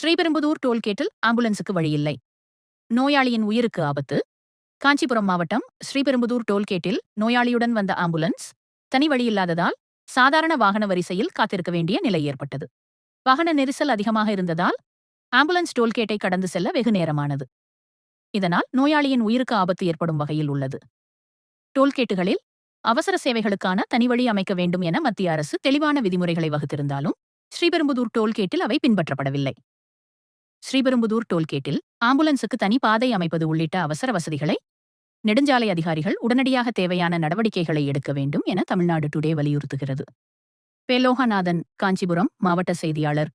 ஸ்ரீபெரும்புதூர் டோல்கேட்டில் ஆம்புலன்ஸுக்கு வழியில்லை. நோயாளியின் உயிருக்கு ஆபத்து. காஞ்சிபுரம் மாவட்டம் ஸ்ரீபெரும்புதூர் டோல்கேட்டில் நோயாளியுடன் வந்த ஆம்புலன்ஸ் தனி வழியில்லாததால் சாதாரண வாகன வரிசையில் காத்திருக்க வேண்டிய நிலை ஏற்பட்டது. வாகன நெரிசல் அதிகமாக இருந்ததால் ஆம்புலன்ஸ் டோல்கேட்டை கடந்து செல்ல வெகு நேரமானது. இதனால் நோயாளியின் உயிருக்கு ஆபத்து ஏற்படும் வகையில் உள்ளது. டோல்கேட்டுகளில் அவசர சேவைகளுக்கான தனி வழி அமைக்க வேண்டும் என மத்திய அரசு தெளிவான விதிமுறைகளை வகுத்திருந்தாலும் ஸ்ரீபெரும்புதூர் டோல்கேட்டில் அவை பின்பற்றப்படவில்லை. ஸ்ரீபெரும்புதூர் டோல்கேட்டில் ஆம்புலன்ஸுக்கு தனி பாதை அமைப்பது உள்ளிட்ட அவசர வசதிகளை நெடுஞ்சாலை அதிகாரிகள் உடனடியாக தேவையான நடவடிக்கைகளை எடுக்க வேண்டும் என தமிழ்நாடு டுடே வலியுறுத்துகிறது. பேலோகநாதன் காஞ்சிபுரம் மாவட்ட செய்தியாளர்